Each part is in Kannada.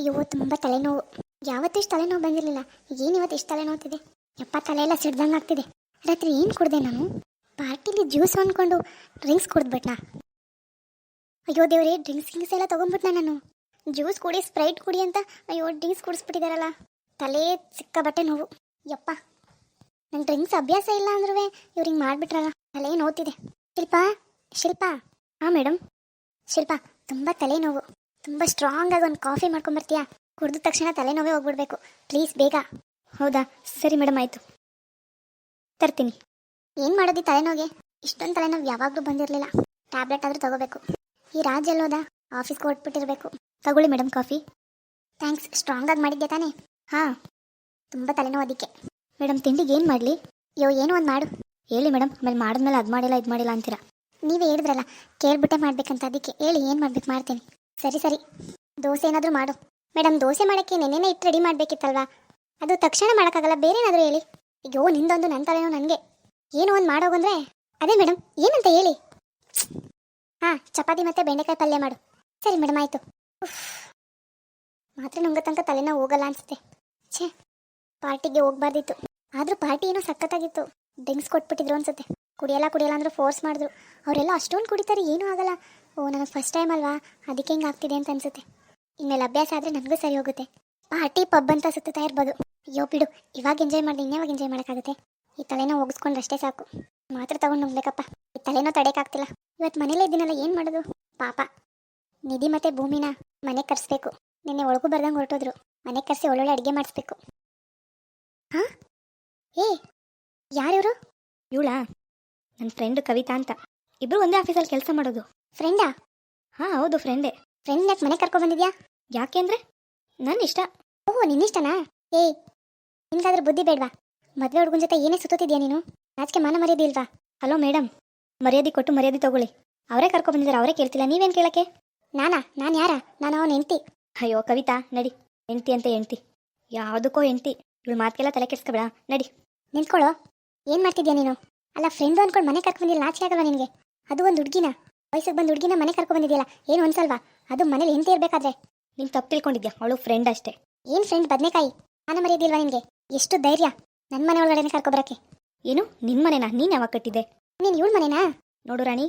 ಅಯ್ಯೋ, ತುಂಬ ತಲೆನೋವು. ಯಾವತ್ತೂ ಇಷ್ಟು ತಲೆನೋವು ಬಂದಿರಲಿಲ್ಲ. ಏನು ಇವತ್ತು ಇಷ್ಟು ತಲೆನೋವ್ತಿದೆ ಯಪ್ಪ, ತಲೆ ಎಲ್ಲ ಸಿಡ್ದಂಗೆ ಆಗ್ತಿದೆ. ರಾತ್ರಿ ಏನು ಕುಡ್ದೆ ನಾನು? ಪಾರ್ಟಿಲಿ ಜ್ಯೂಸ್ ಅಂದ್ಕೊಂಡು ಡ್ರಿಂಕ್ಸ್ ಕುಡಿದ್ಬಿಟ್ನಾ? ಅಯ್ಯೋ ದೇವ್ರಿ, ಡ್ರಿಂಕ್ಸ್ ಗಿಂಕ್ಸ್ ಎಲ್ಲ ತೊಗೊಂಡ್ಬಿಟ್ನಾ ನಾನು? ಜ್ಯೂಸ್ ಕುಡಿ, ಸ್ಪ್ರೈಟ್ ಕುಡಿ ಅಂತ ಅಯ್ಯೋ, ಡ್ರಿಂಕ್ಸ್ ಕುಡಿಸ್ಬಿಟ್ಟಿದಾರಲ್ಲ. ತಲೆ ಸಿಕ್ಕ ಬಟ್ಟೆ ನೋವು. ಯಪ್ಪ, ನಂಗೆ ಡ್ರಿಂಕ್ಸ್ ಅಭ್ಯಾಸ ಇಲ್ಲ ಅಂದ್ರೂ ಇವ್ರಿಗೆ ಮಾಡಿಬಿಟ್ರಲ್ಲ. ತಲೆ ನೋವ್ತಿದೆ. ಶಿಲ್ಪ ಶಿಲ್ಪ. ಹಾಂ ಮೇಡಮ್ ಶಿಲ್ಪ, ತುಂಬ ತಲೆನೋವು. ತುಂಬ ಸ್ಟ್ರಾಂಗ್ ಆಗಿ ಒಂದು ಕಾಫಿ ಮಾಡ್ಕೊಂಬರ್ತೀಯಾ ಕುಡಿದ ತಕ್ಷಣ ತಲೆನೋವೇ ಹೋಗ್ಬಿಡ್ಬೇಕು. ಪ್ಲೀಸ್ ಬೇಗ. ಹೌದಾ? ಸರಿ ಮೇಡಮ್ ಆಯಿತು. ತರ್ತೀನಿ. ಏನು ಮಾಡೋದು ತಲೆನೋವಿಗೆ? ಇಷ್ಟೊಂದು ತಲೆನೋವು ಯಾವಾಗಲೂ ಬಂದಿರಲಿಲ್ಲ. ಟ್ಯಾಬ್ಲೆಟ್ ಆದರೂ ತಗೋಬೇಕು. ಈ ರಾಜ್ ಎಲ್ಲೋದ? ಆಫೀಸ್ಗೆ ಹೊಟ್ಬಿಟ್ಟಿರಬೇಕು ತಗೊಳ್ಳಿ ಮೇಡಮ್ ಕಾಫಿ ಥ್ಯಾಂಕ್ಸ್ ಸ್ಟ್ರಾಂಗ್ ಆಗಿ ಮಾಡಿದ್ದೆ ತಾನೇ? ಹಾಂ. ತುಂಬ ತಲೆನೋವು ಅದಕ್ಕೆ. ಮೇಡಮ್ ತಿಂಡಿಗೆ ಏನು ಮಾಡಲಿ? ಅಯ್ಯೋ ಏನೋ ಒಂದು ಮಾಡು. ಹೇಳಿ ಮೇಡಮ್ ಆಮೇಲೆ ಮಾಡಿದ್ಮೇಲೆ ಅದು ಮಾಡಿಲ್ಲ, ಇದು ಮಾಡಿಲ್ಲ ಅಂತೀರಾ? ನೀವೇ ಹೇಳಿದ್ರಲ್ಲ, ಕೇಳ್ಬಿಟ್ಟೆ ಮಾಡಬೇಕಂತ ಅದಕ್ಕೆ. ಹೇಳಿ, ಏನು ಮಾಡ್ಬೇಕು ಮಾಡ್ತೀನಿ. ಸರಿ ಸರಿ. ದೋಸೆ ಏನಾದರೂ ಮಾಡು. ಮೇಡಮ್ ದೋಸೆ ಮಾಡೋಕ್ಕೆ ನೆನ್ನೆನೇ ಇಟ್ಟು ರೆಡಿ ಮಾಡಬೇಕಿತ್ತಲ್ವಾ? ಅದು ತಕ್ಷಣ ಮಾಡೋಕ್ಕಾಗಲ್ಲ, ಬೇರೆ ಏನಾದರೂ ಹೇಳಿ. ಅಯ್ಯೋ, ನಿಂದೊಂದು ನನ್ನ ತಲೆನೋ ನನಗೆ. ಏನೋ ಒಂದು ಮಾಡೋಗಂದ್ರೆ ಅದೇ ಮೇಡಮ್ ಏನಂತ ಹೇಳಿ? ಹಾಂ, ಚಪಾತಿ ಮತ್ತು ಬೆಂಡೆಕಾಯಿ ಪಲ್ಯ ಮಾಡು. ಸರಿ ಮೇಡಮ್ ಆಯಿತು. ಮಾತ್ರ ನುಂಗ ತನಕ ತಲೆನೋ ಹೋಗಲ್ಲ ಅನಿಸುತ್ತೆ. ಛೇ, ಪಾರ್ಟಿಗೆ ಹೋಗ್ಬಾರ್ದಿತ್ತು. ಆದರೂ ಪಾರ್ಟಿ ಏನೋ ಸಖತ್ತಾಗಿತ್ತು. ಡ್ರಿಂಕ್ಸ್ ಕೊಟ್ಬಿಟ್ಟಿದ್ರು ಅನ್ಸುತ್ತೆ. ಕುಡಿಯಲ್ಲ ಕುಡಿಯಲ್ಲ ಅಂದರೂ ಫೋರ್ಸ್ ಮಾಡಿದ್ರು. ಅವರೆಲ್ಲ ಅಷ್ಟೊಂದು ಕುಡಿತಾರೆ, ಏನೂ ಆಗಲ್ಲ. ಓ, ನನಗೆ ಫಸ್ಟ್ ಟೈಮ್ ಅಲ್ವಾ? ಅದಕ್ಕೆ ಹಿಂಗೆ ಆಗ್ತಿದೆ ಅಂತ ಅನ್ಸುತ್ತೆ. ಇನ್ಮೇಲೆ ಅಭ್ಯಾಸ ಆದರೆ ನನಗೂ ಸರಿ ಹೋಗುತ್ತೆ. ಪಾರ್ಟಿ ಪಬ್ ಅಂತ ಸುತ್ತಾ ಇರ್ಬೋದು. ಅಯ್ಯೋ, ಬಿಡು. ಇವಾಗ ಎಂಜಾಯ್ ಮಾಡಿ ಇನ್ಯಾವಾಗ ಎಂಜಾಯ್ ಮಾಡೋಕ್ಕಾಗುತ್ತೆ? ಈ ತಲೆನೋ ಹೋಗಿಸ್ಕೊಂಡು ಅಷ್ಟೇ ಸಾಕು. ಮಾತ್ರ ತಗೊಂಡು ಹೋಗ್ಬೇಕಪ್ಪ. ಈ ತಲೆನೋ ತಡೆಯೋಕ್ಕಾಗ್ತಿಲ್ಲ. ಇವತ್ತು ಮನೇಲೇ ಇದ್ದೀನಲ್ಲ, ಏನು ಮಾಡೋದು? ಪಾಪ. ನಿಧಿ ಮತ್ತು ಭೂಮಿನ ಮನೆ ಕರೆಸ್ಬೇಕು ನಿನ್ನೆ ಒಳಗೂ ಬರ್ದಂಗೆ ಹೊರಟೋದ್ರು. ಮನೆ ಕರೆಸಿ ಒಳ್ಳೊಳ್ಳೆ ಅಡುಗೆ ಮಾಡಿಸ್ಬೇಕು. ಹಾ? ಏ ಯಾರಿವರು ಇವಳಾ? ನನ್ನ ಫ್ರೆಂಡ್ ಕವಿತಾ ಅಂತ. ಇಬ್ಬರು ಒಂದೇ ಆಫೀಸಲ್ಲಿ ಕೆಲಸ ಮಾಡೋದು. ಫ್ರೆಂಡಾ ಹಾಂ ಹೌದು ಫ್ರೆಂಡೇ ಫ್ರೆಂಡ್ ಯಾಕೆ ಮನೆ ಕರ್ಕೊ ಬಂದಿದ್ಯಾ? ಯಾಕೆಂದ್ರೆ ನನ್ನ ಇಷ್ಟ. ಓಹ್ ನಿನ್ನಿಷ್ಟನಾ ಏ ನಿನ್ಗಾದ್ರೆ ಬುದ್ಧಿ ಬೇಡವಾ? ಮದ್ವೆ ಹುಡುಗನ ಜೊತೆ ಏನೇ ಸುತ್ತಿದ್ಯಾ ನೀನು? ನಾಚಿಕೆ ಮಾನ ಮರ್ಯಾದೆ ಇಲ್ವಾ? ಹಲೋ ಮೇಡಮ್ ಮರ್ಯಾದೆ ಕೊಟ್ಟು ಮರ್ಯಾದೆ ತಗೊಳ್ಳಿ. ಅವರೇ ಕರ್ಕೊ ಬಂದಿದ್ದಾರೆ ಅವರೇ ಕೇಳ್ತಿಲ್ಲ. ನೀವೇನು ಕೇಳಕ್ಕೆ? ನಾನಾ? ನಾನು ಯಾರ? ನಾನು ಅವನ ಹೆಂಡ್ತಿ. ಅಯ್ಯೋ ಕವಿತಾ ನಡಿ. ಹೆಂಡ್ತಿ ಅಂತ ಹೆಂಡ್ತಿ. ಯಾವುದಕ್ಕೋ ಹೆಂಡ್ತಿ. ಇವಳು ಮಾತಿಗೆಲ್ಲ ತಲೆ ಕೆಡ್ಸ್ಕೊಬೇಡ. ನಡಿ. ನಿಂತ್ಕೊಳ್ಳೋ. ಏನು ಮಾಡ್ತಿದ್ಯಾ ನೀನು? ಅಲ್ಲ ಫ್ರೆಂಡು ಅಂದ್ಕೊಂಡು ಮನೆ ಕರ್ಕೊಂಡು ಬಂದಿಲ್ಲ. ನಾಚಿಕೆ ಆಗಲ್ವಾ ನಿನಗೆ? ಅದು ಒಂದು ಹುಡುಗಿನ? ವಯಸ್ಸಿಗೆ ಬಂದು ಹುಡುಗಿನ ಮನೆ ಕರ್ಕೊ ಬಂದಿದ್ಯಲ್ಲ ಏನು ಅನ್ಸಲ್ವಾ? ಅದು ಮನೇಲಿ ಹೆಂಡತಿ ಇರಬೇಕಾದ್ರೆ. ನೀನು ತಪ್ಪು ತಿಳ್ಕೊಂಡಿದ್ಯಾ? ಅವಳು ಫ್ರೆಂಡ್ ಅಷ್ಟೇ. ಏನ್ ಫ್ರೆಂಡ್ ಬದನೆಕಾಯಿ? ನಾನ ಮರೆಯದಿಲ್ವಾ ನಿನ್ಗೆ? ಎಷ್ಟು ಧೈರ್ಯ. ನನ್ನ ಮನೆ ಒಳಗಡೆ ಕರ್ಕೊಬರಕ್ಕೆ ಏನು? ನಿನ್ನ ಮನೆನಾ? ನೀನು ಯಾವಾಗ ಕಟ್ಟಿದ್ದೆ? ನೀನು ಇವಳ ಮನೆನಾ? ನೋಡು ರಾಣಿ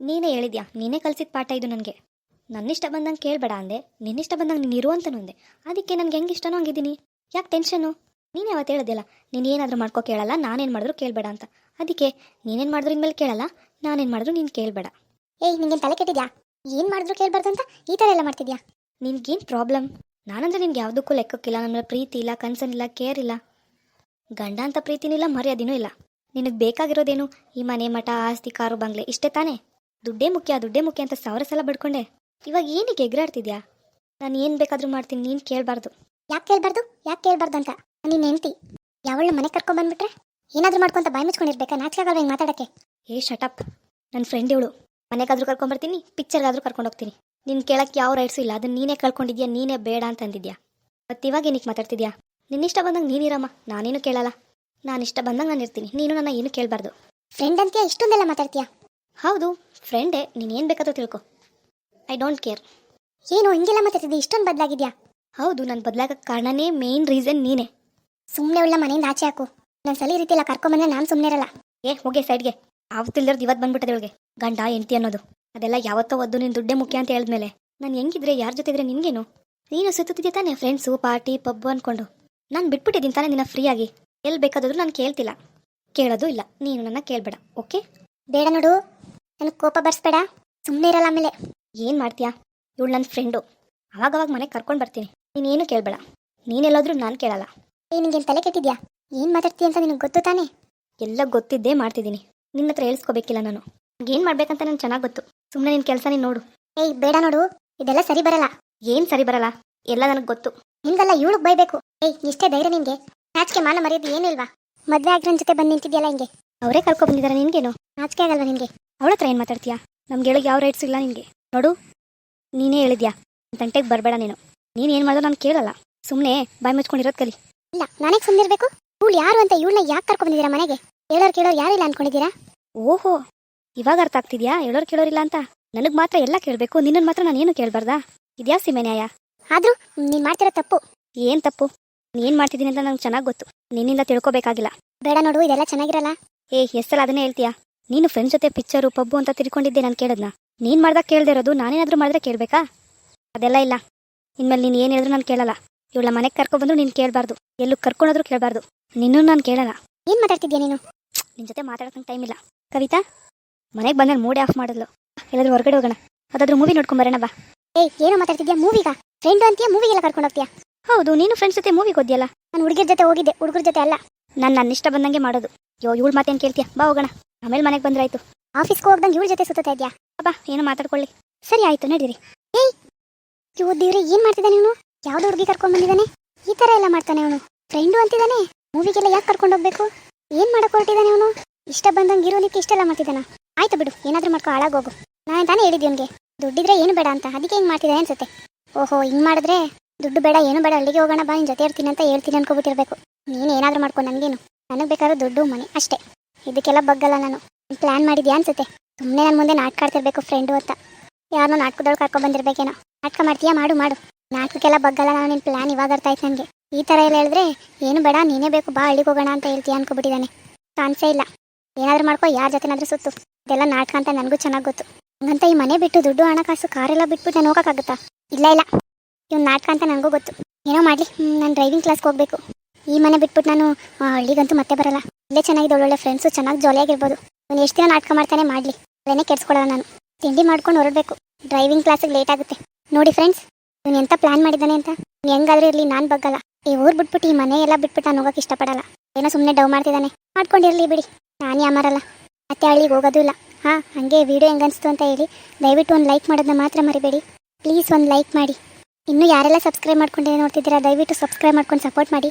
ನೀನೇ ಹೇಳಿದ್ಯಾ? ನೀನೇ ಕಲ್ಸಿದ ಪಾಠ ಇದು ನನಗೆ. ನನ್ನಿಷ್ಟ ಬಂದಂಗೆ ಕೇಳಬೇಡ ಅಂದೆ. ನಿನ್ನಿಷ್ಟ ಬಂದಂಗೆ ನೀನು ಇರು ಅಂತನೂ ಅಂದೆ. ಅದಕ್ಕೆ ನನಗೆ ಹೆಂಗೆ ಇಷ್ಟನೋ ಹಂಗಿದ್ದೀನಿ. ಯಾಕೆ ಟೆನ್ಷನು ನೀನು ಯಾವತ್ತು ಹೇಳೋದಿಲ್ಲ? ನೀನು ಏನಾದರೂ ಮಾಡ್ಕೋ ಕೇಳಲ್ಲ ನಾನೇನು ಮಾಡಿದ್ರು ಕೇಳಬೇಡ ಅಂತ. ಅದಕ್ಕೆ ನೀನೇನು ಮಾಡಿದ್ರು ಇನ್ಮೇಲೆ ಕೇಳಲ್ಲ ನಾನೇನು ಮಾಡಿದ್ರು ನೀನು ಕೇಳಬೇಡ. ಏಯ್ ನಿಂಗೇನ್ ತಲೆ ಕೆಟ್ಟಿದ್ಯಾ? ಏನ್ ಮಾಡಿದ್ರು ಅಂತ ಈ ತರ ಎಲ್ಲ ಮಾಡ್ತಿದ್ಯಾ? ನಿನ್ಗೇನು ಪ್ರಾಬ್ಲಮ್ ನಾನಂದ್ರೆ ನಿನ್ಗೆ ಯಾವುದಕ್ಕೂ ಲೆಕ್ಕಕ್ಕಿಲ್ಲ ನನ್ನ ಪ್ರೀತಿ ಇಲ್ಲ ಕನ್ಸರ್ನ್ ಇಲ್ಲ ಕೇರ್ ಇಲ್ಲ. ಗಂಡ ಅಂತ ಪ್ರೀತಿನೂ ಇಲ್ಲ ಮರ್ಯಾದಿನೂ ಇಲ್ಲ. ನಿನಗೆ ಬೇಕಾಗಿರೋದೇನು? ಈ ಮನೆ ಮಠ ಆಸ್ತಿ ಕಾರು ಬಂಗ್ಲೆ ಇಷ್ಟೇ ತಾನೇ? ದುಡ್ಡೇ ಮುಖ್ಯ ದುಡ್ಡೇ ಮುಖ್ಯ ಅಂತ ಸಾವಿರ ಸಲ ಬಡ್ಕೊಂಡೆ. ಇವಾಗ ಏನಕ್ಕೆ ಎಗ್ರಾಡ್ತಿದ್ಯಾ? ನಾನು ಏನು ಬೇಕಾದರೂ ಮಾಡ್ತೀನಿ ನೀನು ಕೇಳಬಾರ್ದು. ಯಾಕೆ ಕೇಳ್ಬಾರ್ದು? ಯಾಕೆ ಕೇಳ್ಬಾರ್ದು ಅಂತ? ನಿನ್ನ ಹೆಂಡತಿ ಯಾವಳ ಮನೆ ಕರ್ಕೊಂಡ್ ಬಂದ್ಬಿಟ್ರೆ ಏನಾದ್ರೂ ಮಾಡ್ಕೊಂತ ಬಾಯ್ ಮುಚ್ಕೊಂಡಿರ್ಬೇಕಾ? ನಾಚಿಕೆ ಆಗಲ್ವಾ ಹಿಂಗೆ ಮಾತಾಡಕ್ಕೆ? ಏ ಶಟಪ್ ನನ್ನ ಫ್ರೆಂಡ್ ಇವಳು. ಮನೆಗಾದ್ರೂ ಕರ್ಕೊಂಬರ್ತೀನಿ ಪಿಕ್ಚರ್ಗಾದ್ರೂ ಕರ್ಕೊಂಡು ಹೋಗ್ತೀನಿ ನಿನ್ನ ಕೇಳಕ್ಕೆ ಯಾವ ರೈಟ್ಸು ಇಲ್ಲ ಅದನ್ನ ನೀನೇ ಕಳ್ಕೊಂಡಿದ್ಯಾ ನೀನೇ ಬೇಡ ಅಂತಂದಿದ್ಯಾ? ಮತ್ತೆ ಇವಾಗ ಏನಕ್ಕೆ ಮಾತಾಡ್ತಿದ್ಯಾ? ನಿನ್ನಿಷ್ಟ ಬಂದಂಗೆ ನೀನಿರಮ್ಮ ನಾನೇನು ಕೇಳಲ್ಲ. ನಾನು ಇಷ್ಟ ಬಂದಂಗೆ ನಾನು ಇರ್ತೀನಿ ನೀನು ನನ್ನ ಏನು ಕೇಳಬಾರ್ದು. ಫ್ರೆಂಡ್ ಅಂತೀಯ ಇಷ್ಟೊಂದೆಲ್ಲ ಮಾತಾಡ್ತೀಯಾ? ಹೌದು ಫ್ರೆಂಡೇ ನೀನು ಏನು ಬೇಕಾದ್ರೂ ತಿಳ್ಕೊ. ಐ ಡೋಂಟ್ ಕೇರ್ ಏನು ಹಿಂಗೆಲ್ಲ ಮಾತಾಡ್ತಿದ್ದೆ ಇಷ್ಟೊಂದು ಬದಲಾಗಿದ್ಯಾ? ಹೌದು ನಾನು ಬದಲಾಗಕ್ಕೆ ಕಾರಣನೇ ಮೇನ್ ರೀಸನ್ ನೀನೇ. ಸುಮ್ಮನೆ ಉಳ್ಳ ಮನೆಯಿಂದ ಆಚೆ ಹಾಕು. ನಾನು ಸಲಿ ರೀತಿ ಎಲ್ಲ ಕರ್ಕೊಂಬಂದ್ರೆ ನಾನು ಸುಮ್ಮನೆ ಇರಲ್ಲ. ಏ ಹೋಗಿ ಸೈಡ್ಗೆ ಆವತ್ತಿಲ್ದಿರೋದು ಇವತ್ತು ಬಂದ್ಬಿಟ್ಟದೆ ಇವಳಿಗೆ. ಗಂಡ, ಹೆಂಡತಿ ಅನ್ನೋದು. ಅದೆಲ್ಲ ಯಾವತ್ತೋ ಒದ್ದು ನಿನ್ನ ದುಡ್ಡೇ ಮುಖ್ಯ ಅಂತ ಹೇಳಿದ್ಮೇಲೆ. ನಾನು ಹೆಂಗಿದ್ರೆ, ಯಾರ ಜೊತೆ ಇದ್ರೆ ನಿನ್ಗೇನು? ನೀನು ಸುತ್ತಿದ್ದೆ ತಾನೇ ಫ್ರೆಂಡ್ಸು ಪಾರ್ಟಿ ಪಬ್ ಅಂದ್ಕೊಂಡು ನಾನು ಬಿಟ್ಬಿಟ್ಟಿದ್ದೀನಿ ತಾನೇ ನಿನ್ನ ಫ್ರೀಯಾಗಿ. ಎಲ್ಲಿ ಬೇಕಾದರೂ ನಾನು ಕೇಳ್ತಿಲ್ಲ. ಕೇಳೋದು ಇಲ್ಲ. ನೀನು ನನ್ನ ಕೇಳಬೇಡ, ಓಕೆ? ಬೇಡ ನೋಡು. ನನಗೆ ಕೋಪ ಬರ್ಸ್ಬೇಡ. ಸುಮ್ಮನೆ ಇರಲ್ಲ ಆಮೇಲೆ. ಏನು ಮಾಡ್ತೀಯಾ? ಇವಳು ನನ್ನ ಫ್ರೆಂಡು ಅವಾಗವಾಗ ಮನೆಗೆ ಕರ್ಕೊಂಡು ಬರ್ತೀನಿ. ನೀನೇನು ಕೇಳಬೇಡ. ನೀನೆಲ್ಲಾದರೂ ನಾನು ಕೇಳಲ್ಲ. ಏ, ನಿಂಗೇನು ತಲೆ ಕೆಟ್ಟಿದ್ಯಾ? ಏನು ಮಾತಾಡ್ತೀಯ ಅಂತ ನಿನಗೆ ಗೊತ್ತು ತಾನೇ? ಎಲ್ಲ ಗೊತ್ತಿದ್ದೇ ಮಾಡ್ತಿದ್ದೀನಿ. ನಿನ್ನ ಹತ್ರ ಹೇಳಿಸ್ಕೋಬೇಕಿಲ್ಲ ನಾನು. ಏನ್ ಮಾಡ್ಬೇಕಂತ ನನಗೆ ಚೆನ್ನಾಗಿ ಗೊತ್ತು. ಸುಮ್ಮನೆ ನಿನ್ ಕೆಲಸ ನೀನು ನೋಡು. ಏಯ್, ಬೇಡ ನೋಡು. ಇದೆಲ್ಲ ಸರಿ ಬರಲ್ಲ. ಏನ್ ಸರಿ ಬರಲ್ಲ? ಎಲ್ಲ ನನಗೆ ಗೊತ್ತು. ನಿನ್ಗಲ್ಲ ಇವಳಿಗೆ ಬೈಬೇಕು. ಏಯ್, ಇಷ್ಟೇ ಧೈರ್ಯ ನಿನ್ಗೆ. ನಾಚಿಕೆ ಮಾನ ಮರ್ಯಾದೆ ಏನಿಲ್ವಾ ಮದ್ವೆ ಆಗಿರೋನ್ ಜೊತೆ ಬಂದು ನಿಂತಿದ್ಯಲ್ಲ ಹಿಂಗೆ? ಅವರೇ ಕರ್ಕೊ ಬಂದಿದ್ದಾರೆ ನಿನ್ಗೇನು? ನಾಚಿಕೆ ಆಗಲ್ವಾ ನಿನ್ಗೆ? ಅವಳ ಹತ್ರ ಏನು ಮಾತಾಡ್ತೀಯಾ? ನಮ್ಗೆ ಹೇಳೋಕೆ ಯಾವ ರೈಟ್ಸ್ ಇಲ್ಲ ನಿನಗೆ. ನೋಡು, ನೀನೇ ಹೇಳಿದ್ಯಾ? ತಂಟೆಗೆ ಬರಬೇಡ ನೀನು. ನೀನು ಏನು ಮಾಡೋದು ನಾನು ಕೇಳಲ್ಲ. ಸುಮ್ಮನೆ ಬಾಯ್ ಮುಚ್ಕೊಂಡಿರೋದ್ ಕಲಿ. ಇಲ್ಲ, ನಾನೇ ಸುಮ್ಮನಿರ್ಬೇಕು ಇವಳು ಯಾರು ಅಂತ ಇವಳನ್ನ ಯಾಕೆ ಕರ್ಕೊಂಡ್ ಬಂದಿದ್ದೀರಾ ಮನೆಗೆ? ಹೇಳೋರು ಕೇಳೋರು ಯಾರು ಇಲ್ಲ ಅನ್ಕೊಂಡಿದ್ದೀರಾ? ಓಹೋ ಇವಾಗ ಅರ್ಥ ಆಗ್ತಿದ್ಯಾ? ಹೇಳೋರು ಕೇಳೋರಿಲ್ಲ ಅಂತ. ನನಗೆ ಮಾತ್ರ ಎಲ್ಲ ಕೇಳಬೇಕು ನಿನ್ನನ್ ಮಾತ್ರ ನಾನೇನು ಕೇಳ್ಬಾರ್ದಾ? ಇದ್ಯಾ ಸೀಮೆ ನ್ಯಾಯ? ಆದ್ರೂ ನೀನ್ ಮಾಡ್ತಿರೋ ತಪ್ಪು. ಏನು ತಪ್ಪು? ಏನು ಮಾಡ್ತಿದ್ದೀನಿ ಅಂತ ನಂಗೆ ಚೆನ್ನಾಗಿ ಗೊತ್ತು. ನಿನ್ನಿಂದ ತಿಳ್ಕೊಬೇಕಾಗಿಲ್ಲ. ಬೇಡ ನೋಡು ಇದೆಲ್ಲ ಚೆನ್ನಾಗಿರಲ್ಲ. ಏ ಎಷ್ಟಲ್ಲ ಅದನ್ನೇ ಹೇಳ್ತೀಯಾ? ನೀನು ಫ್ರೆಂಡ್ಸ್ ಜೊತೆ ಪಿಕ್ಚರು ಪಬ್ಬು ಅಂತ ತಿಳ್ಕೊಂಡಿದ್ದೆ ನಾನು ಕೇಳದ್ನ. ನೀನು ಮಾಡ್ದಾಗ ಕೇಳದೆ ಇರೋದು ನಾನೇನಾದ್ರೂ ಮಾಡಿದ್ರೆ ಕೇಳಬೇಕಾ? ಅದೆಲ್ಲ ಇಲ್ಲ. ಇನ್ಮೇಲೆ ನೀನು ಏನು ಹೇಳಿದ್ರು ನಾನು ಕೇಳಲ್ಲ. ಇವಳ ಮನೆಗೆ ಕರ್ಕೊಬಂದ್ರು ನೀನು ಕೇಳಬಾರ್ದು. ಎಲ್ಲೂ ಕರ್ಕೊಂಡೋದ್ರು ಕೇಳಬಾರ್ದು. ನಿನ್ನೂ ನಾನು ಕೇಳಲ್ಲ. ಏನ್ ಮಾತಾಡ್ತಿದ್ಯಾ ನೀನು? ನಿನ್ನ ಜೊತೆ ಮಾತಾಡೋಕೆ ಟೈಮ್ ಇಲ್ಲ. ಕವಿತಾ ಮನೆಗೆ ಬಂದ್ರೆ ಮೂಡೆ ಆಫ್ ಮಾಡಿದ್ಲು. ಎಲ್ಲಾದ್ರೂ ಹೊರಗಡೆ ಹೋಗೋಣ. ಅದಾದ್ರೂ ಮೂವಿ ನೋಡ್ಕೊಂಬರೋಣ ಬಾ. ಏ ಏನೋ ಮಾತಾಡ್ತಿದ್ಯಾ? ಮೂವಿಗ ಫ್ರೆಂಡ್ ಅಂತೀಯಾ? ಮೂವಿಗೆಲ್ಲ ಕರ್ಕೊಂಡು ಹೋಗ್ತೀಯಾ? ಹೌದು ನೀನು ಫ್ರೆಂಡ್ಸ್ ಜೊತೆ ಮೂವಿಗೆ ಹೋದ್ಯಲ್ಲ? ನಾನು ಹುಡುಗಿರ ಜೊತೆ ಹೋಗಿದ್ದೆ ಹುಡುಗರ ಜೊತೆ ಅಲ್ಲ. ನಾನು ನನ್ನ ಇಷ್ಟ ಬಂದಂಗೆ ಮಾಡೋದು. ಯೋ ಇವಳು ಮಾತೇನು ಕೇಳ್ತೀಯ? ಬಾ ಹೋಗೋಣ. ಆಮೇಲೆ ಮನೆಗೆ ಬಂದ್ರಾಯ್ತು. ಆಫೀಸ್ಗೆ ಹೋಗ್ದಂಗೆ ಇವಳ ಜೊತೆ ಸುತ್ತಾ ಇದ್ಯಾ? ಬಾ ಏನು ಮಾತಾಡ್ಕೊಳ್ಳಿ. ಸರಿ ಆಯ್ತು ನಡೀರಿ. ಏಯ್! ಯೋ ದೇವ್ರಿ ಏನ್ ಮಾಡ್ತಿದ್ದಾನೆ ಇವನು? ಯಾವ್ದು ಹುಡುಗಿ ಕರ್ಕೊಂಡ್ ಬಂದಿದ್ದಾನೆ? ಈ ತರ ಎಲ್ಲ ಮಾಡ್ತಾನೆ ಅವನು. ಫ್ರೆಂಡು ಅಂತಿದ್ದಾನೆ? ಮೂವಿಗೆಲ್ಲ ಯಾಕೆ ಕರ್ಕೊಂಡು ಹೋಗ್ಬೇಕು? ಏನ್ ಮಾಡಕ್ ಹೊರಟಿದ್ದಾನೆ ಅವನು? ಇಷ್ಟ ಬಂದಂಗೆ ಇರೋಲಿಕ್ಕೆ ಇಷ್ಟೆಲ್ಲ ಮಾಡ್ತಿದ್ದಾನ? ಆಯ್ತು ಬಿಡು, ಏನಾದ್ರೂ ಮಾಡ್ಕೊ, ಹಾಳಾಗೋಗು. ನಾನು ತಾನೇ ಹೇಳಿದ್ದೆ ಅವನಿಗೆ ದುಡ್ಡಿದ್ರೆ ಏನು ಬೇಡ ಅಂತ, ಅದಕ್ಕೆ ಹೆಂಗ್ ಮಾಡ್ತಿದ್ದಾನೆ ಅನ್ಸುತ್ತೆ. ಓಹೋ, ಹಿಂಗ್ ಮಾಡಿದ್ರೆ ದುಡ್ಡು ಬೇಡ, ಏನು ಬೇಡ, ಅಲ್ಲಿಗೆ ಹೋಗೋಣ, ಬಾ ನಿನ್ನ ಜೊತೆ ಇರ್ತೀನಿ ಅಂತ ಹೇಳ್ತೀನಿ ಅನ್ಕೋಬಿಟ್ಟಿರ್ಬೇಕು. ನೀನು ಏನಾದ್ರು ಮಾಡ್ಕೊ ನನಗೇನು ನನಗೆ ಬೇಕಾದ್ರೂ ದುಡ್ಡು, ಮನೆ, ಅಷ್ಟೇ. ಇದಕ್ಕೆಲ್ಲ ಬಗ್ಗಲ್ಲ ನಾನು. ಪ್ಲಾನ್ ಮಾಡಿದ್ಯಾ ಅನ್ಸುತ್ತೆ? ಸುಮ್ಮನೆ ನನ್ನ ಮುಂದೆ ನಾಟಕ ಆಡ್ತಿರ್ಬೇಕು ಫ್ರೆಂಡು ಅಂತ ಯಾರನ್ನೋ ನಾಟಕದೊಳಗೆ ಕರ್ಕೊಂಡ್ ಬಂದಿರ್ಬೇಕೇನೋ. ನಾಟಕ ಮಾಡ್ತೀಯಾ? ಮಾಡು ಮಾಡು. ನಾಟಕಕ್ಕೆಲ್ಲ ಬಗ್ಗಲ್ಲ, ನಾನು ನಿನ್ನ ಪ್ಲಾನ್ ಇವಾಗ ಅರ್ಥ ಆಯ್ತು ನನಗೆ ಈ ಥರ ಎಲ್ಲ ಹೇಳಿದ್ರೆ, ಏನು ಬೇಡ, ನೀನೇ ಬೇಕು, ಬಾ ಹಳ್ಳಿಗೆ ಹೋಗೋಣ ಅಂತ ಹೇಳ್ತೀಯ ಅನ್ಕೊಬಿಟ್ಟಿದ್ದಾನೆ ಕಾಣಿಸೇ ಇಲ್ಲ. ಏನಾದರೂ ಮಾಡ್ಕೋ, ಯಾರ ಜೊತೆನಾದ್ರೂ ಸುತ್ತು. ಇದೆಲ್ಲ ನಾಟಕ ಅಂತ ನನಗೂ ಚೆನ್ನಾಗಿ ಗೊತ್ತು. ಹಂಗಂತ ಈ ಮನೆ ಬಿಟ್ಟು ದುಡ್ಡು ಹಣಕಾಸು ಕಾರೆಲ್ಲ ಬಿಟ್ಬಿಟ್ಟು ನಾನು ಹೋಗೋಕ್ಕಾಗುತ್ತಾ? ಇಲ್ಲ ಇಲ್ಲ. ಇವ್ನು ನಾಟಕ ಅಂತ ನನಗೂ ಗೊತ್ತು. ಏನೋ ಮಾಡಲಿ. ನಾನು ಡ್ರೈವಿಂಗ್ ಕ್ಲಾಸ್ಗೆ ಹೋಗಬೇಕು. ಈ ಮನೆ ಬಿಟ್ಬಿಟ್ಟು ನಾನು ಹಳ್ಳಿಗಂತೂ ಮತ್ತೆ ಬರಲ್ಲ. ಇಲ್ಲೇ ಚೆನ್ನಾಗಿದೆ, ಒಳ್ಳೊಳ್ಳೆ ಫ್ರೆಂಡ್ಸು ಚೆನ್ನಾಗಿ ಜಾಲಿಯಾಗಿರ್ಬೋದು. ಅವ್ನು ಎಷ್ಟು ದಿನ ನಾಟಕ ಮಾಡ್ತಾನೆ ಮಾಡಲಿ. ಅದನ್ನೇ ಕೆಡ್ಸ್ಕೊಳಲ್ಲ ನಾನು. ತಿಂಡಿ ಮಾಡ್ಕೊಂಡು ಹೊರಡಬೇಕು. ಡ್ರೈವಿಂಗ್ ಕ್ಲಾಸಿಗೆ ಲೇಟ್ ಆಗುತ್ತೆ. ನೋಡಿ ಫ್ರೆಂಡ್ಸ್ ಇವನು ಎಂತ ಪ್ಲಾನ್ ಮಾಡಿದ್ದಾನೆ ಅಂತ? ಇವ್ನು ಹೆಂಗಾದ್ರೂ ಇರಲಿ, ನಾನು ಬಗ್ಗಲ್ಲ. ಈ ಊರು ಬಿಟ್ಬಿಟ್ಟು, ಈ ಮನೆ ಎಲ್ಲ ಬಿಟ್ಬಿಟ್ಟು ನಾನು ಹೋಗಕ್ಕೆ ಇಷ್ಟಪಡಲ್ಲ. ಏನೋ ಸುಮ್ಮನೆ ಡವ್ ಮಾಡ್ತಿದ್ದಾನೆ. ಮಾಡ್ಕೊಂಡಿರಲಿ ಬಿಡಿ. ನಾನು ಯಾಮಾರಲ್ಲ ಮತ್ತೆ ಹಳ್ಳಿಗೆ ಹೋಗೋದು ಇಲ್ಲ. ಹಾಂ, ಹಾಗೆ ವಿಡಿಯೋ ಹೆಂಗನ್ಸ್ತು ಅಂತ ಹೇಳಿ, ದಯವಿಟ್ಟು ಒಂದು ಲೈಕ್ ಮಾಡೋದನ್ನ ಮಾತ್ರ ಮರಿಬೇಡಿ. ಪ್ಲೀಸ್ ಒಂದು ಲೈಕ್ ಮಾಡಿ. ಇನ್ನೂ ಯಾರೆಲ್ಲ ಸಬ್ಸ್ಕ್ರೈಬ್ ಮಾಡ್ಕೊಂಡೆ ನೋಡ್ತಿದ್ದೀರಾ, ದಯವಿಟ್ಟು ಸಬ್ಸ್ಕ್ರೈಬ್ ಮಾಡ್ಕೊಂಡು ಸಪೋರ್ಟ್ ಮಾಡಿ.